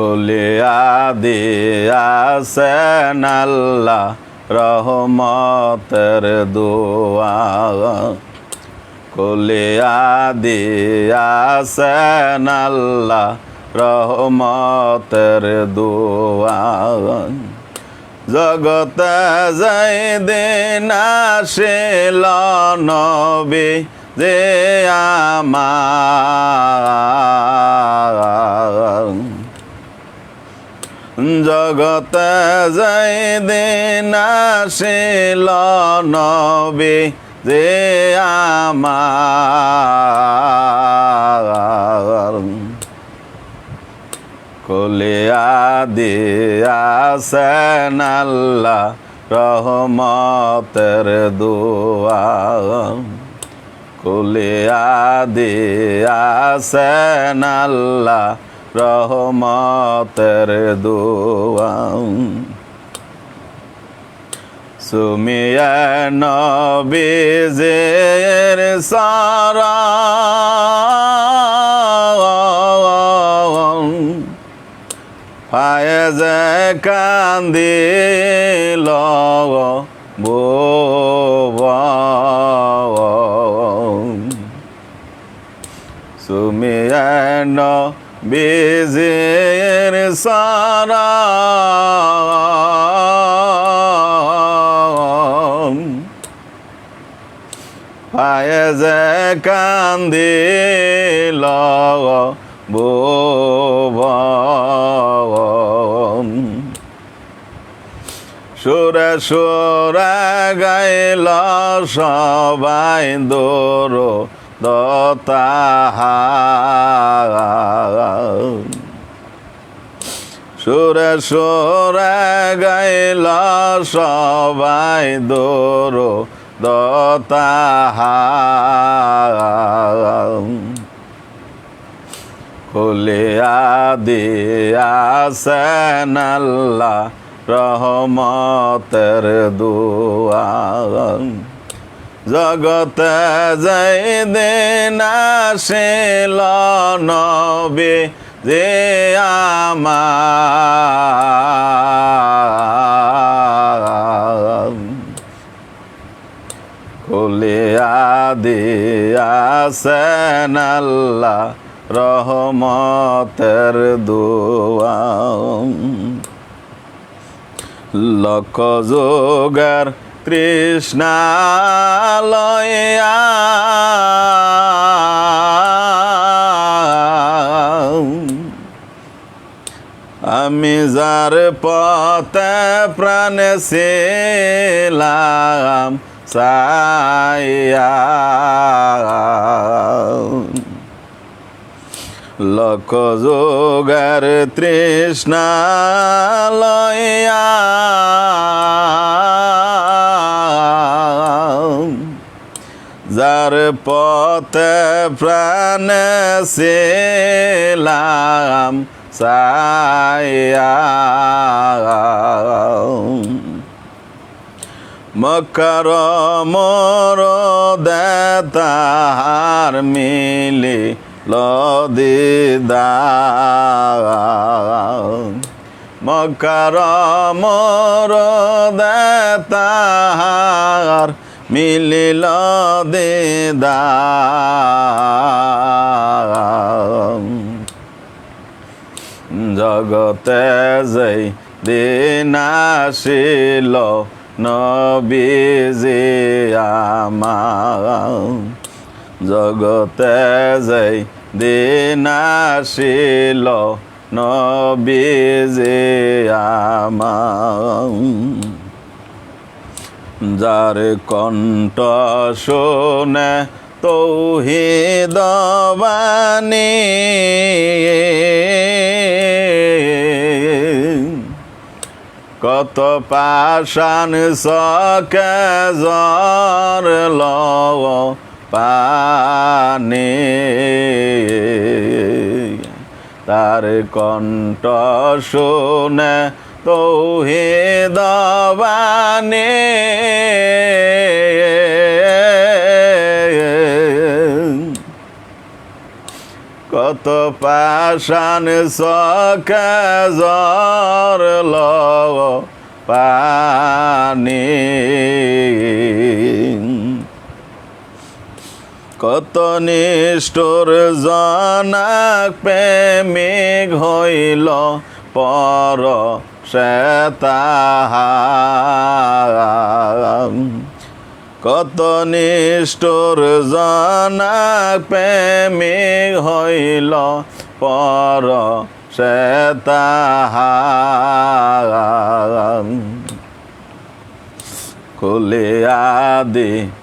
খুলিয়া দিয়াছেন আল্লাহ রহমতের দোয়া। খুলিয়া দিয়াছেন আল্লাহ রহমতের দোয়া। জগতে যাই দিন আসিল নবী যে আমার জগতে যাই দিন আসিল নবী, যে আমার কলিয়া দিয়াছেন আল্লাহ, রহমতের দোয়া কলিয়া দিয়াছেন আল্লাহ রহমতের দোয়া সুমিয়া নবীজের সারা। ফায়েজ কান্দিল সুমিয়ান বিজির সারা। ফায়েজ কান্দিল ভুবন সুরে সুরে গাইল সবাই দতাহা সুরে সুরে গাইল সবাই দোর খুলিয়া দিয়াছেন আল্লাহ রহমতের দুয়া জগতে যাই দিন আসিল নবী যে আমার খুলিয়া দিয়াছেন আল্লাহ রহমতের দুয়া লক্ষ যোগার তৃষ্ণালয়া আমি যার পথে প্রাণে ছিলাম সাইয়া লক্ষ যোগার তৃষ্ণা লয়া যার পথে প্রাণ ছিলাম সাইয়া মকর মোর দেতাহার মিলি লদিদা মকর মোর দেতাহার মিলিল দিদা জগতে যাই দিন আসিল নবীজি আমার। জগতে যাই দিন আসিল নবীজি আমার। যার কণ্ঠ শোনে তৌহিদ বাণী। কত পাশান সকে জ্বর ল পানি। তার কণ্ঠ শুনে তৌহিদ বাণী কত পাশান সখে জ্বর ল পানি। কত নিষ্ঠুর জনক প্রেমিক হইল পর কত নিষ্ঠুর জনক প্রেমিক হইল পর সে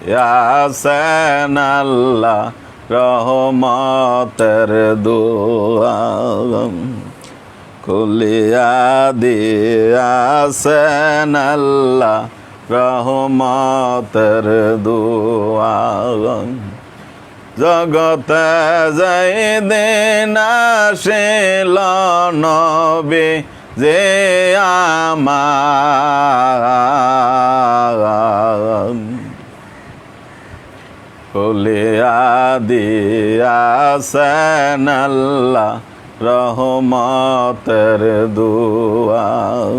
আসেন আল্লাহ রহমতের দুয়ার খুলিয়া দি আসেন আল্লাহ রহমতের দুয়ার জগতে যাই দিন আসিল নবী যে আমার দিয়াছেন আল্লাহ রহমতের দুয়ার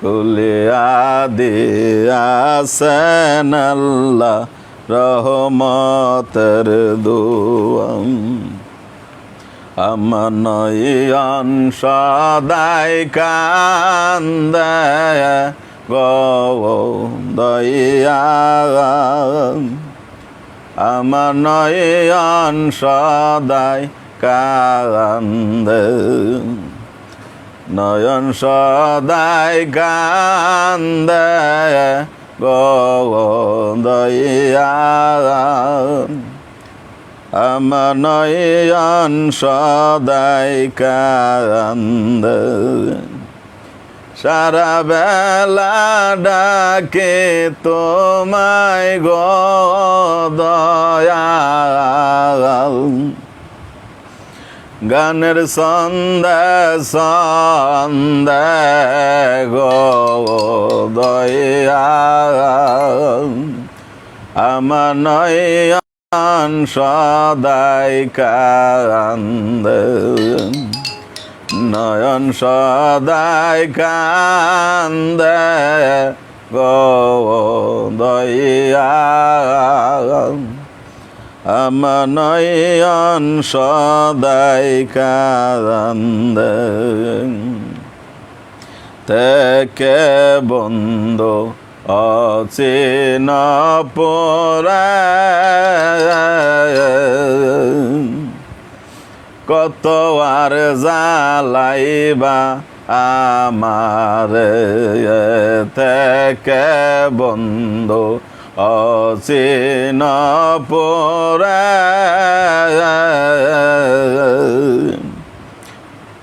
কুলিয়া দিয়াছেন আল্লাহ রহমতের দুয়ার আমনয়ন সদাই কান্দে দয়া আমনয়ন সদাই কান্দে। নয়ন সদাই কান্দে দয়া আমনয়ন সদাই কান্দ। সারা বেলা ডাকে তোমায় দয়াল। গানের সন্দে সন্দে গো দয়াল। আমনয় আন সদাই কান্দ। নয়ন সদাই কান্দ গো দয়া আমনয়ন সদাই কান্দ। থেকে বন্ধু অচেন পরা কত আর জ্বালাইবা আমার? থেকে বন্ধু অচেন পরা।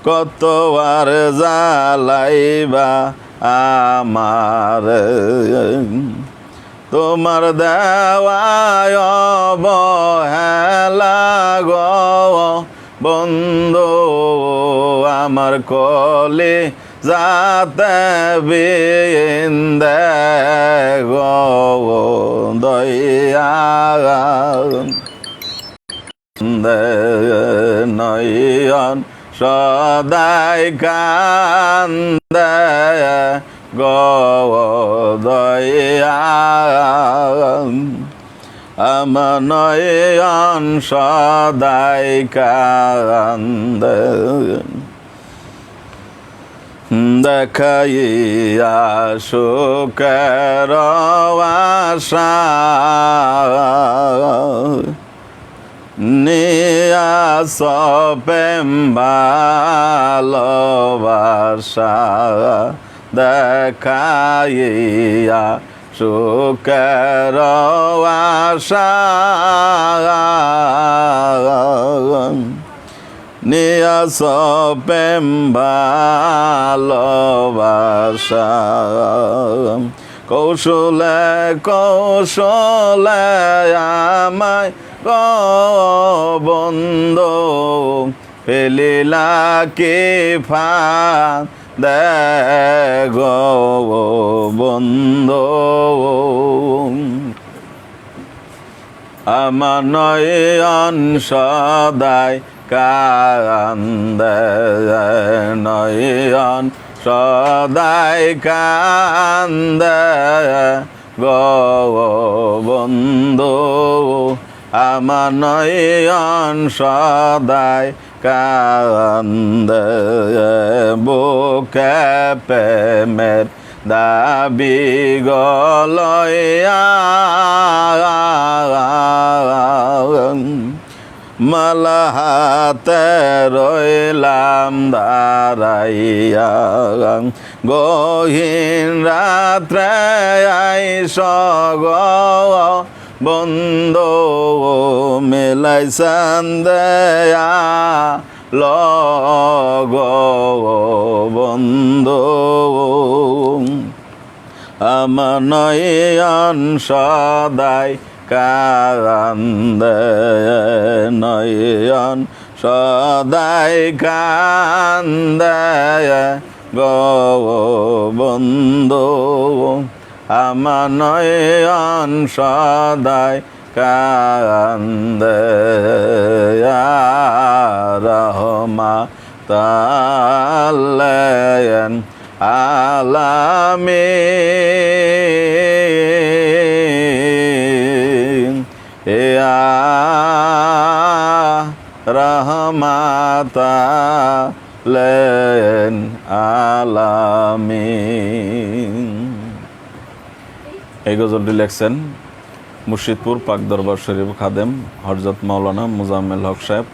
কত আর জ্বালাইবা আমার? তোমার দেওয়ায় বহেলা গো। বন্ধু আমার কলে যাতে বিন্দে দয়া নয়ন সদাই কান্দে গদয়া সদাই কান্দে। দেখাইয়া সুখের আশা। নিয়াস প্রেম ভালোবাসা। দেখাইয়া সুখের আশা। নিয়াস প্রেম ভালোবাসা। কৌশলে কৌশলে আমায় বন্ধ। ফেলিলা কে ফান দে গো বন্ধ, আমার নয়ন সদাই কান্দে নয়ন সদাই কান্দে গো বন্ধু, আমার নয়ন সদাই কান্দে বুকে প্রেমের দাবি গলয়া মালা হাতে রইলাম দাঁড়াইয়া গহীন রাত্রে আইস গ। বন্ধ মেলাই সন্দেয়া লগ বন্ধ। আমার সদাই কান্দে নয়ন সদাই কান্দে গো বন্ধু। আমার নয়ন সদাই কান্দে রহমা তালেন আলামিন। ইয়া রহমাতা গজলটি লেখছেন মুর্শিদপুর পাক দরবার শরীফ খাদেম হরজত মাওলানা মুজাম্মেল হক সাহেব,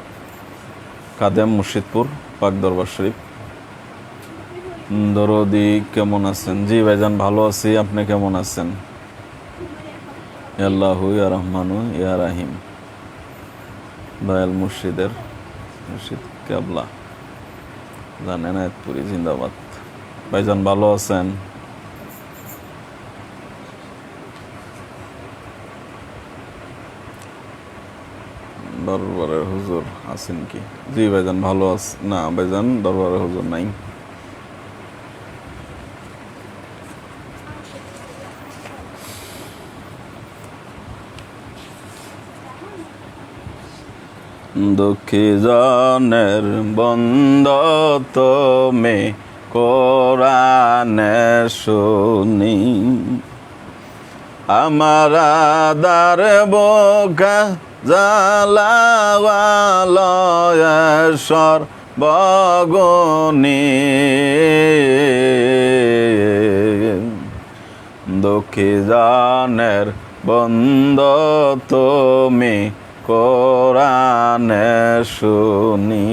খাদেম মুর্শিদপুর পাক দরবার শরীফ। দরদি কেমন আছেন? জি ভাইজান, ভালো আছি। আপনি কেমন আছেন? আল্লাহু ইয়া রহমানু, ইয়া রাহিম। দয়াল মুর্শিদের মুর্শিদ কেবলা জানেন জিন্দাবাদ। ভাইজান, ভালো আছেন? দরবারের হুজুর আছেন কি? জি ভাইজান, ভালো আছে, না ভাইজান দরবারের হুজুর নাই। দুঃখী জনের বন্ধ তুমি কোরআনে শুনি। আমার আদার বোকা জালাওয়ালয়েশ্বর বগনি দুঃখী জানের বন্ধ তুমি কোরআনে শুনি।